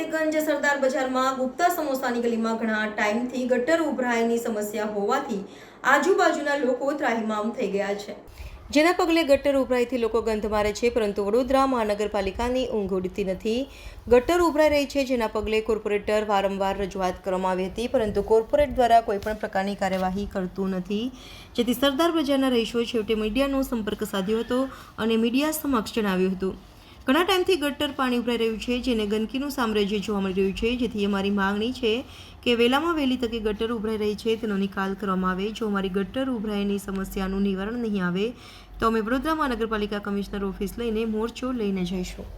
કપડવંજ સરદાર બજારમાં ગુપ્તા સમોસાની ગલીમાં ઘણા ટાઈમથી ગટર ઉભરાયની સમસ્યા હોવાથી આજુબાજુના લોકો ત્રાહિમામ થઈ ગયા છે. જેના પગલે ગટર ઉભરાઈથી લોકો ગંધ મારે છે, પરંતુ વડોદરા મહાનગરપાલિકાની ઊંઘ ઉડતી નથી. ગટર ઉભરાઈ રહી છે, જેના પગલે કોર્પોરેટર વારંવાર રજૂઆત કરવામાં આવી હતી, પરંતુ કોર્પોરેટ દ્વારા કોઈપણ પ્રકારની કાર્યવાહી કરતું નથી. જેથી સરદાર બજારના રહીશોએ છેવટે મીડિયાનો સંપર્ક સાધ્યો હતો અને મીડિયા સમક્ષ જણાવ્યું હતું. ઘણા ટાઈમથી ગટર પાણી ઉભરાઈ રહ્યું છે, જેને ગંદકીનું સામ્રાજ્ય જોવા મળી રહ્યું છે. જેથી અમારી માંગણી છે કે વહેલામાં વહેલી તકે ગટર ઉભરાઈ રહી છે, તેનો નિકાલ કરવામાં આવે. જો અમારી ગટર ઉભરાઈની સમસ્યાનું નિવારણ નહીં આવે, તો અમે વડોદરા મહાનગરપાલિકા કમિશનર ઓફિસ લઈને મોરચો લઈને જઈશું.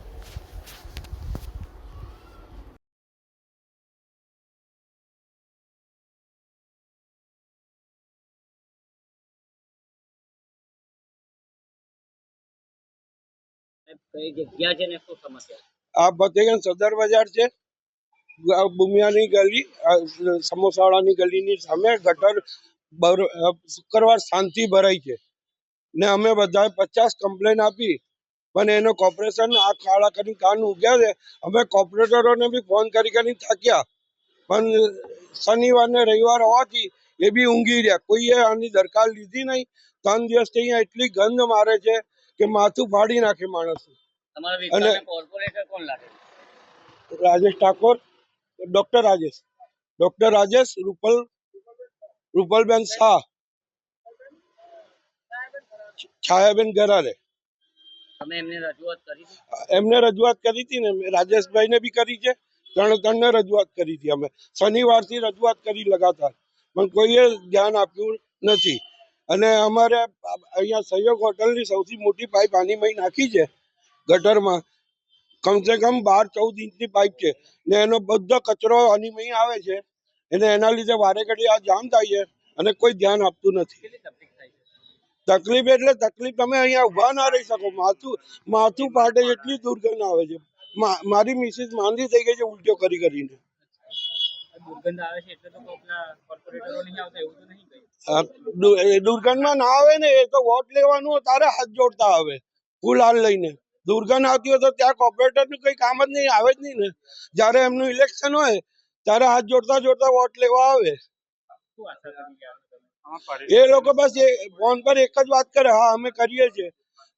કઈ જગ્યા સદર બજાર છે. બુમિયાની ગલી સમોસાવાળાની ગલીની સામે ગટર શુક્રવાર શાંતિ ભરાઈ છે. ને અમે બધાએ પચાસ કમ્પ્લેન આપી. પણ એનો કોર્પોરેશન આ ખાડા કરીને કાન ઉગ્યા છે. અમે કોર્પોરેટરોને બી ફોન કરી કરીને થાક્યા. પણ શનિવાર ને રવિવાર હોવાથી એ બી ઊંઘી રહ્યા. કોઈએ આની દરકાર લીધી નહીં. ત્રણ દિવસથી અહીંયા એટલી ગંધ મારે છે. કે માથું ફાડી નાખે માણસ. રાજેશ ઠાકોર ડોક્ટર રાજેશ. ડોક્ટર રાજેશ રૂપલ રૂપલબેન શાહ. છાયાબેન ગરારે. એમને રજૂઆત કરી હતી? ને કરી ને રાજેશભાઈને બી કરી છે. ત્રણે ત્રણને રજૂઆત કરી હતી અમે. શનિવારથી રજૂઆત કરી લગાતાર. પણ કોઈએ ધ્યાન આપ્યું નથી. અને અમારે અહીંયા સહયોગ હોટલની સૌથી મોટી પાઇપ આનીમય નાખી છે ગટરમાં. કમસે કમ બાર ચૌદ ઇંચની પાઇપ છે. ને એનો બધો કચરો આનીમય આવે છે. અને એના લીધે વારે ઘડી આ જામ થાય છે અને કોઈ ધ્યાન આપતું નથી. તકલીફ એટલે તકલીફ તમે અહીંયા ઊભા ના રહી શકો. માથું માથું પાટે એટલી દુર્ગંધ આવે છે. મારી મિસિસ માંદી થઈ ગઈ છે ઉલટો કરી કરીને. દુર્ગંધ આવે છે એટલે તો કોર્પોરેટરો નહીં આવતા એવું તો નહીં કહ્યું આ દુ- એ દુર્ગંધમાં ના આવે ને એ તો વોટ લેવાનું હોય તારે હાથ જોડતા આવે ગુલાલ લઈને. દુર્ગંધ આવતી હોય તો ત્યાં કોર્પોરેટરનું કઈ કામ જ નહીં આવે જ નહીં ને. જ્યારે એમનું ઇલેક્શન હોય ત્યારે હાથ જોડતા જોડતા વોટ લેવા આવે. એ લોકો બસ એ ફોન પર એક જ વાત કરે હા અમે કરીએ છીએ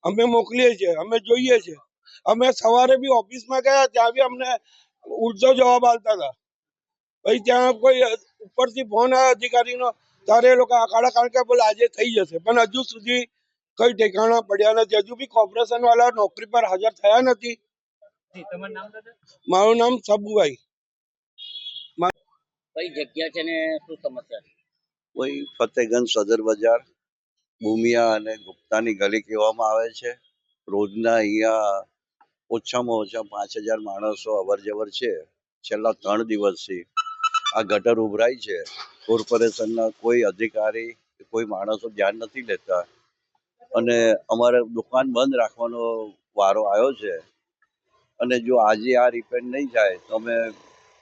અમે મોકલીએ છીએ અમે જોઈએ છીએ. અમે સવારે બી ઓફિસમાં ગયા ત્યાં બી અમને ઉર્જો જવાબ આવતા હતા. પછી ત્યાં કોઈ ઉપરથી ફોન આવ્યો અધિકારીનો ત્યારે એ લોકો આકાળા કારણ કે બોલે આજે થઈ જશે. પણ હજુ સુધી કઈ ઠેકાણા પડ્યા નથી. હજુ બી કોર્પોરેશન વાળા નોકરી પર હાજર થયા નથી. જી તમારું નામ દાદા? મારું નામ સબુભાઈ. કઈ જગ્યા છે ને? શું સમસ્યા કોઈ ફતેગંજ સદર બજાર ભૂમિયા અને ગુપ્તાની ગલી કહેવામાં આવે છે. રોજના અહીંયા ઓછામાં ઓછા પાંચ હજાર માણસો અવર જવર છે. છેલ્લા ત્રણ દિવસથી. આ ગટર ઉભરાય છે, કોર્પોરેશનના કોઈ અધિકારી કોઈ માણસો ધ્યાન નથી લેતા. અને અમારે દુકાન બંધ રાખવાનો વારો આવ્યો છે. અને જો આજે આ રિપેર નહીં થાય, તો અમે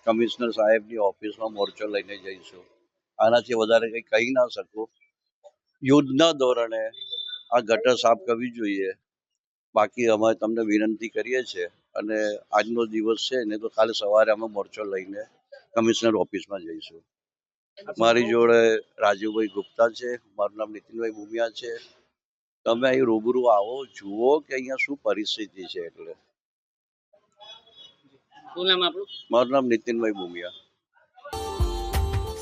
કમિશનર સાહેબની ઓફિસમાં મોરચો લઈને જઈશું. આનાથી વધારે કંઈ કહી ના શકું. યુદ્ધના ધોરણે આ ગટર સાફ કરવી જોઈએ. બાકી અમે તમને વિનંતી કરીએ છીએ. અને આજનો દિવસ છે ને તો કાલે સવારે અમે મોરચો લઈને કમિશનર ઓફિસમાં જઈશું. મારી જોડે રાજીવભાઈ ગુપ્તા છે મારું નામ નીતિનભાઈ ભૂમિયા છે. તમે અહીં રૂબરૂ આવો જુઓ કે અહીંયા શું પરિસ્થિતિ છે એટલે. મારું નામ Nitinbhai Bhumiya.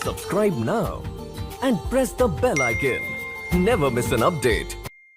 Subscribe now and press the bell icon never miss an update.